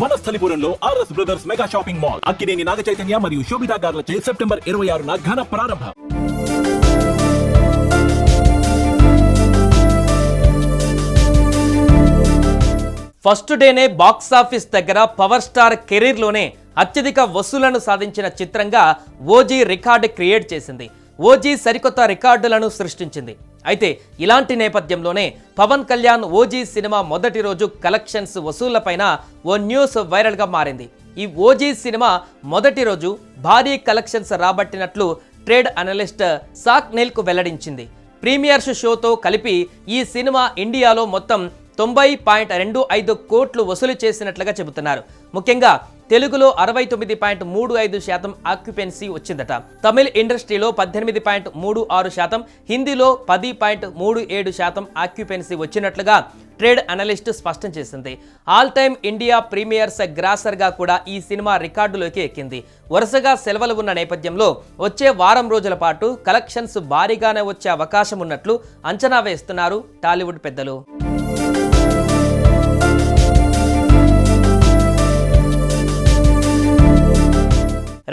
వనస్థలిపురంలో RS brothers mega shopping mall Akkineni Naga Chaitanya మరియు Sobhita గార్లచే September ఇరవై ఆరున ఘన ప్రారంభం. ఫస్ట్ డేనే బాక్సాఫీస్ దగ్గర పవర్ స్టార్ కెరీర్లోనే అత్యధిక వసూలను సాధించిన చిత్రంగా ఓజీ రికార్డు క్రియేట్ చేసింది. ఓజీ సరికొత్త రికార్డులను సృష్టించింది. అయితే ఇలాంటి నేపథ్యంలోనే పవన్ కళ్యాణ్ ఓజీ సినిమా మొదటి రోజు కలెక్షన్స్ వసూళ్ళపైన ఓ న్యూస్ వైరల్గా మారింది. ఈ ఓజీ సినిమా మొదటి రోజు భారీ కలెక్షన్స్ రాబట్టినట్లు ట్రేడ్ అనలిస్ట్ సాక్ నెల్కు వెల్లడించింది. ప్రీమియర్స్ షోతో కలిపి ఈ సినిమా ఇండియాలో మొత్తం తొంభై పాయింట్ రెండు ఐదు కోట్లు వసూలు చేసినట్లుగా చెబుతున్నారు. ముఖ్యంగా తెలుగులో అరవై తొమ్మిది పాయింట్ మూడు ఐదు శాతం ఆక్యుపెన్సీ వచ్చిందట. తమిళ్ ఇండస్ట్రీలో పద్దెనిమిది పాయింట్ మూడు ఆరు శాతం హిందీలో పది పాయింట్ మూడు ఏడు శాతం ఆక్యుపెన్సీ వచ్చినట్లుగా ట్రేడ్ అనలిస్ట్ స్పష్టం చేసింది. ఆల్ టైమ్ ఇండియా ప్రీమియర్స్ గ్రాసర్గా కూడా ఈ సినిమా రికార్డులోకి ఎక్కింది. వరుసగా సెలవులు ఉన్న నేపథ్యంలో వచ్చే వారం రోజుల పాటు కలెక్షన్స్ భారీగానే వచ్చే అవకాశం ఉన్నట్లు అంచనా వేస్తున్నారు టాలీవుడ్ పెద్దలు.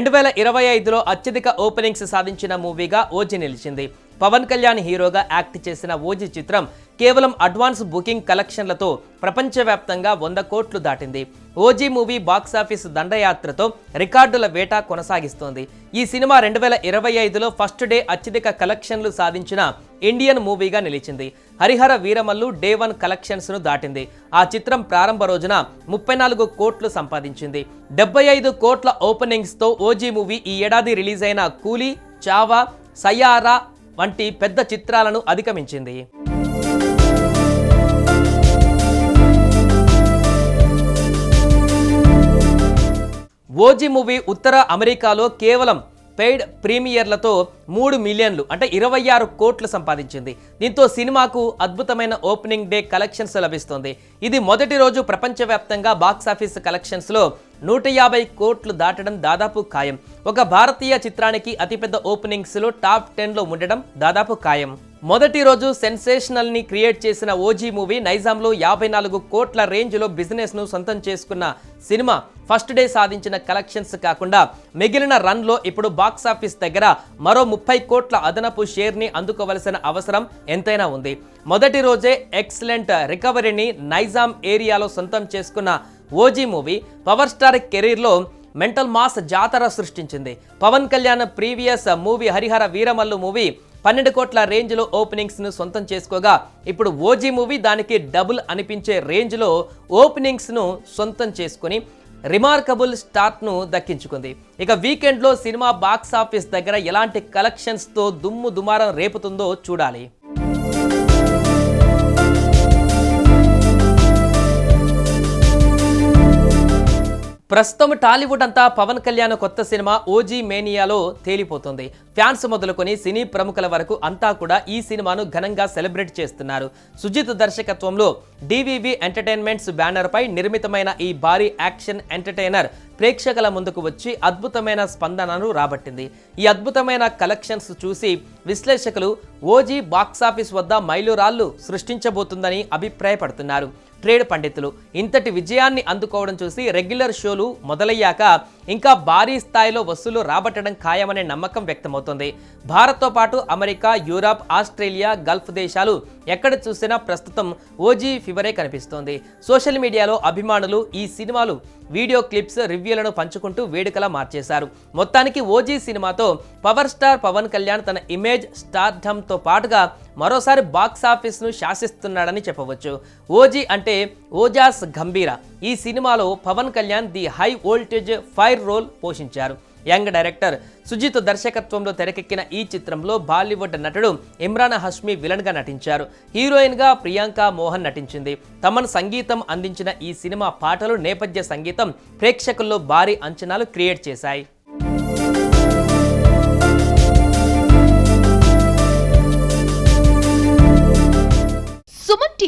రెండు వేల ఇరవై ఐదులో అత్యధిక ఓపెనింగ్స్ సాధించిన మూవీగా ఓజీ నిలిచింది. పవన్ కళ్యాణ్ హీరోగా యాక్ట్ చేసిన ఓజీ చిత్రం కేవలం అడ్వాన్స్ బుకింగ్ కలెక్షన్లతో ప్రపంచవ్యాప్తంగా వంద కోట్లు దాటింది. ఓజీ మూవీ బాక్సాఫీస్ దండయాత్రతో రికార్డుల వేట కొనసాగిస్తోంది. ఈ సినిమా రెండు వేల ఇరవై ఐదులో ఫస్ట్ డే అత్యధిక కలెక్షన్లు సాధించిన ఇండియన్ మూవీగా నిలిచింది. హరిహర వీరమల్లు డే వన్ కలెక్షన్స్ను దాటింది. ఆ చిత్రం ప్రారంభ రోజున ముప్పై నాలుగు కోట్లు సంపాదించింది. డెబ్బై ఐదు కోట్ల ఓపెనింగ్స్తో ఓజీ మూవీ ఈ ఏడాది రిలీజ్ అయిన కూలీ చావా సయ్యారా వంటి పెద్ద చిత్రాలను అధిగమించింది. ఓజీ మూవీ ఉత్తర అమెరికాలో కేవలం పెయిడ్ ప్రీమియర్లతో మూడు మిలియన్లు అంటే ఇరవై ఆరు కోట్లు సంపాదించింది. దీంతో సినిమాకు అద్భుతమైన ఓపెనింగ్ డే కలెక్షన్స్ లభిస్తుంది. ఇది మొదటి రోజు ప్రపంచవ్యాప్తంగా బాక్సాఫీస్ కలెక్షన్స్లో నూట యాభై కోట్లు దాటడం దాదాపు ఖాయం. ఒక భారతీయ చిత్రానికి అతిపెద్ద ఓపెనింగ్స్లో టాప్ టెన్లో ఉండడం దాదాపు ఖాయం. మొదటి రోజు సెన్సేషనల్ని క్రియేట్ చేసిన ఓజీ మూవీ నైజాంలో యాభై నాలుగు కోట్ల రేంజ్లో బిజినెస్ను సొంతం చేసుకున్న సినిమా ఫస్ట్ డే సాధించిన కలెక్షన్స్ కాకుండా మిగిలిన రన్లో ఇప్పుడు బాక్స్ ఆఫీస్ దగ్గర మరో ముప్పై కోట్ల అదనపు షేర్ని అందుకోవలసిన అవసరం ఎంతైనా ఉంది. మొదటి రోజే ఎక్సలెంట్ రికవరీని నైజాం ఏరియాలో సొంతం చేసుకున్న ఓజీ మూవీ పవర్ స్టార్ కెరీర్లో మెంటల్ మాస్ జాతర సృష్టించింది. Pawan Kalyan previous movie Harihara Veeramallu movie పన్నెండు కోట్ల రేంజ్లో ఓపెనింగ్స్ను సొంతం చేసుకోగా ఇప్పుడు ఓజీ మూవీ దానికి డబుల్ అనిపించే రేంజ్లో ఓపెనింగ్స్ను సొంతం చేసుకుని రిమార్కబుల్ స్టార్ట్ను దక్కించుకుంది. ఇక వీకెండ్లో సినిమా బాక్స్ ఆఫీస్ దగ్గర ఎలాంటి కలెక్షన్స్తో దుమ్ము దుమారం రేపుతుందో చూడాలి. ప్రస్తుతం టాలీవుడ్ అంతా పవన్ కళ్యాణ్ కొత్త సినిమా ఓజీ మేనియాలో తేలిపోతుంది. ఫ్యాన్స్ మొదలుకొని సినీ ప్రముఖుల వరకు అంతా కూడా ఈ సినిమాను ఘనంగా సెలబ్రేట్ చేస్తున్నారు. సుజిత్ దర్శకత్వంలో డివివి ఎంటర్టైన్మెంట్స్ బ్యానర్పై నిర్మితమైన ఈ భారీ యాక్షన్ ఎంటర్టైనర్ ప్రేక్షకుల ముందుకు వచ్చి అద్భుతమైన స్పందనను రాబట్టింది. ఈ అద్భుతమైన కలెక్షన్స్ చూసి విశ్లేషకులు ఓజీ బాక్సాఫీస్ వద్ద మైలురాళ్ళు సృష్టించబోతుందని అభిప్రాయపడుతున్నారు. ట్రేడ్ పండితులు ఇంతటి విజయాన్ని అందుకోవడం చూసి రెగ్యులర్ షోలు మొదలయ్యాక ఇంకా భారీ స్థాయిలో వసూలు రాబట్టడం ఖాయమనే నమ్మకం వ్యక్తమవుతోంది. భారత్తో పాటు అమెరికా యూరప్ ఆస్ట్రేలియా గల్ఫ్ దేశాలు ఎక్కడ చూసినా ప్రస్తుతం ఓజీ ఫివరే కనిపిస్తోంది. సోషల్ మీడియాలో అభిమానులు ఈ సినిమాలు వీడియో క్లిప్స్ రివ్యూ రివ్యూలను పంచుకుంటూ వేడుకలా మార్చేశారు. మొత్తానికి ఓజీ సినిమాతో పవర్ స్టార్ పవన్ కళ్యాణ్ తన ఇమేజ్ స్టార్డమ్తో పాటుగా మరోసారి బాక్స్ ఆఫీస్ను శాసిస్తున్నాడని చెప్పవచ్చు. ఓజీ అంటే ఓజాస్ గంభీర. ఈ సినిమాలో Pawan Kalyan the high voltage fire role పోషించారు. యంగ్ డైరెక్టర్ సుజిత్ దర్శకత్వంలో తెరకెక్కిన ఈ చిత్రంలో బాలీవుడ్ నటుడు ఇమ్రాన్ హష్మి విలన్గా నటించారు. హీరోయిన్గా ప్రియాంక మోహన్ నటించింది. తమన్ సంగీతం అందించిన ఈ సినిమా పాటలు నేపథ్య సంగీతం ప్రేక్షకుల్లో భారీ అంచనాలు క్రియేట్ చేశాయి.